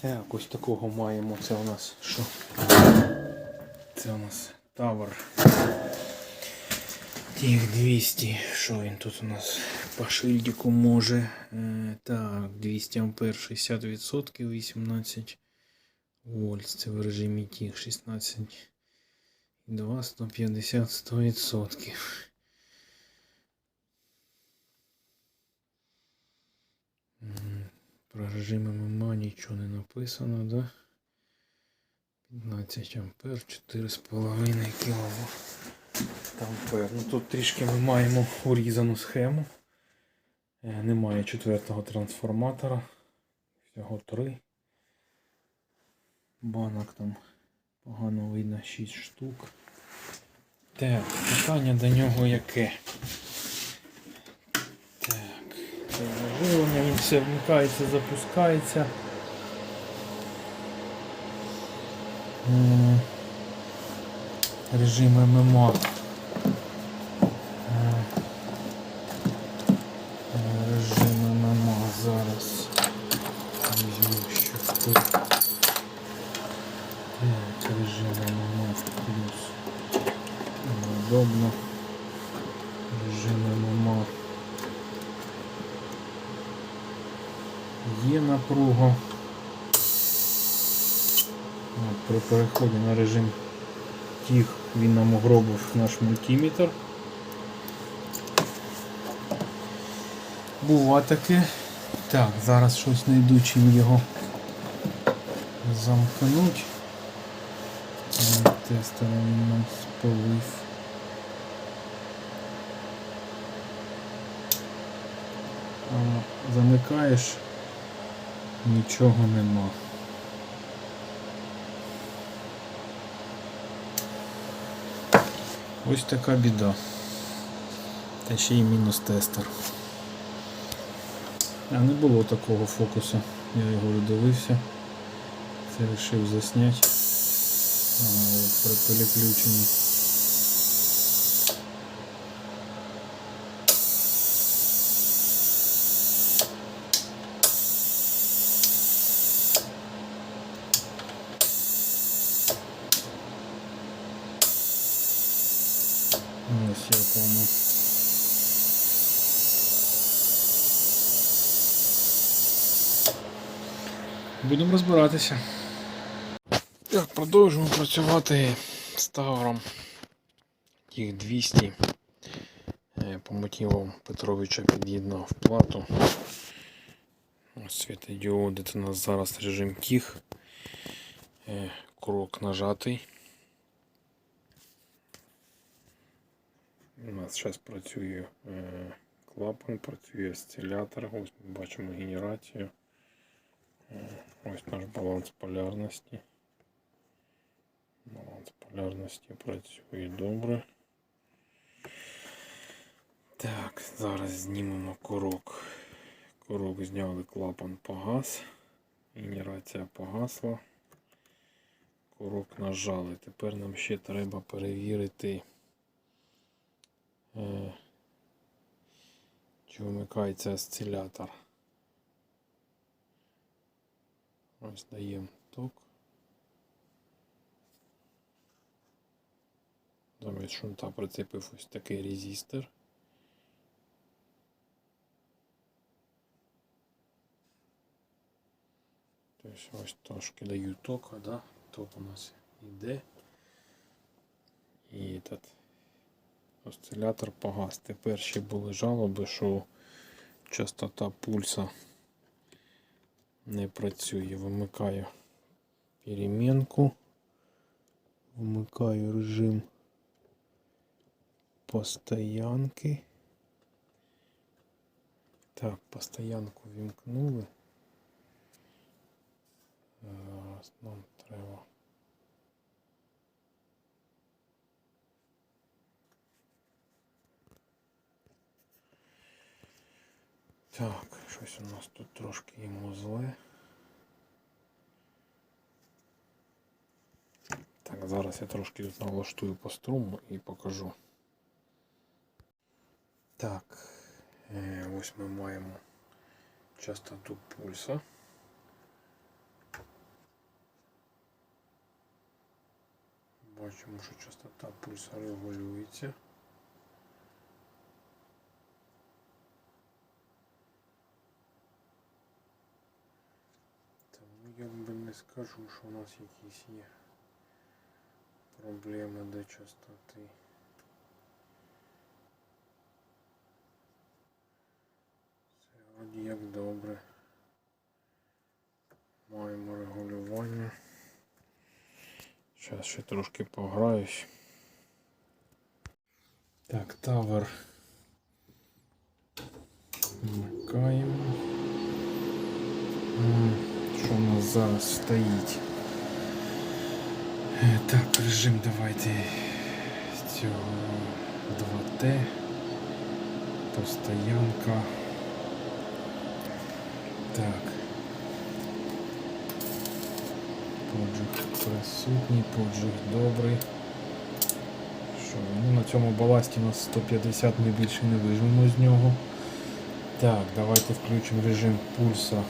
Так, ось такого маємо. Це у нас що? Це у нас тавер. Тих 200. Що він тут у нас по шильдику може? Е, так, 200 ампер 60%, 18 вольт. Це в режимі тих 16. 2, 150, 100%. Про режим ММА нічого не написано, да? 15 ампер, 4,5 кВт. Ампер. Ну тут трішки ми маємо урізану схему. Е, Немає четвертого трансформатора. Всього три. Банок там погано видно 6 штук. Так, питання до нього яке? Так, це живлення, він все вмикається, запускається. Режим ММА. Є напруга. От, При переході на режим тих він нам угробив наш мультиметр. Бува таке. Так, зараз щось знайду, чим його замкнуть. Е, Тестер у нас замикаєш, нічого нема. Ось така біда. Та ще й мінус тестер. А не було такого фокусу. Я його видивився. Це вирішив засняти при переключенні. Ось як воно. Будемо розбиратися. Так, продовжуємо працювати з тавером. Їх 200. Е, По мотивам Петровича під'єднав плату. Світодіоди. Це у нас зараз режим тих. Е, Крок нажатий. У нас зараз працює е, клапан, працює осцилятор. Ось ми бачимо генерацію. Е, Ось наш баланс полярності. Баланс полярності працює добре. Так, зараз знімемо корок. Корок зняли, клапан погас. Генерація погасла. Корок нажали. Тепер нам ще треба перевірити. Е, Чи вимикається осцилятор. Ось даємо ток. Замість шунта прицепив ось такий резистор. Тобто ось трошки даю тока, да? Ток у нас йде. І этот осцилятор погас. Тепер ще були жалоби, що частота пульса не працює. Вимикаю перемінку. Вмикаю режим постоянки. Так, постоянку вімкнули. Зараз нам треба. Так, щось у нас тут трошки ему зле. Так, зараз я трошки тут налаштую по струму и покажу. Так, ось ми маємо частоту пульса. Бачимо, що частота пульса регулюється. Я би не скажу, що у нас якісь є проблеми до частоти. Все вроді як добре. Маємо регулювання. Зараз ще трошки пограюсь. Так, тавер. Вмикаємо. Що нас зараз стоїть? Е, Так, режим давайте цього 2Т. Постоянка. Так. Поджиг присутній, поджиг добрий. Що, ну на цьому баласті у нас 150 ми більше не вижмемо з нього. Так, давайте включимо режим пульса.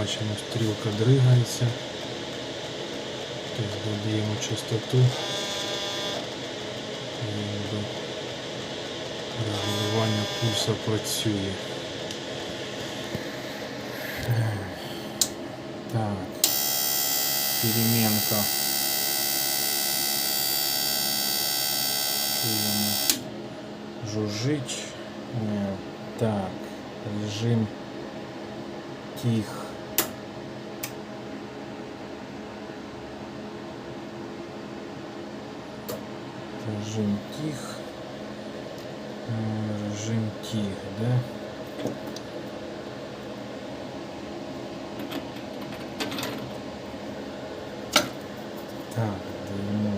бачимо, стрілка дригається. Тобто додаємо частоту. І ніби Регулювання пульсу працює. Так. Переменка. Чуємо. Жужжить. Е, Так. Режим тих. Режим тих. М, Режим тих, да? Так, даємо.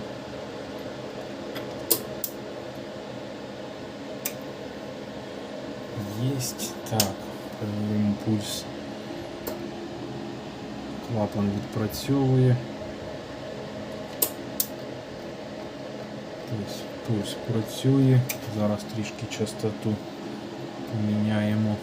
Есть. Так, перевіримо пульс. Клапан відпрацьовує. Тобто пульс працює. Зараз трішки частоту поміняємо.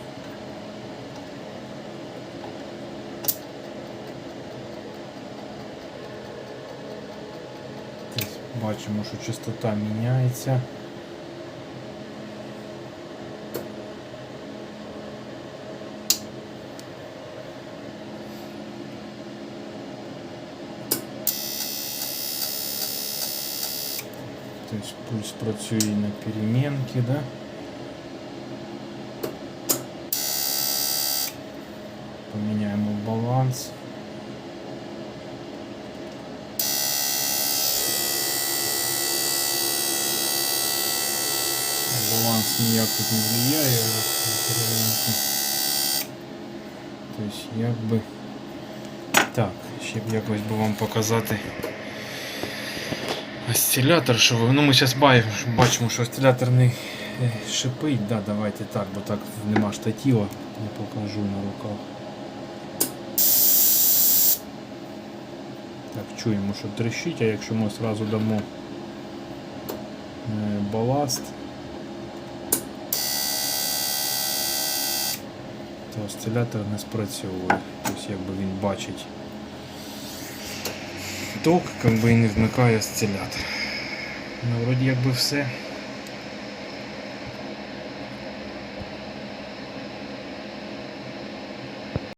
Бачимо, що частота міняється. То есть пульс працює на переменке, да? Поміняємо баланс. Баланс ніяк тут не влияє на переменку. Тобто якби так, ще б якось би вам показати. Осцилятор, що ви. Ну ми зараз бачимо, що осцилятор не е, шипить. Да, давайте так, бо так нема штатива, не покажу на руках. Так, чуємо, що трещить, а якщо ми одразу дамо е, баласт, то осцилятор не спрацьовує. Тобто якби він бачить ток, бы не вмикає осцилятор. Ну, вроді якби все.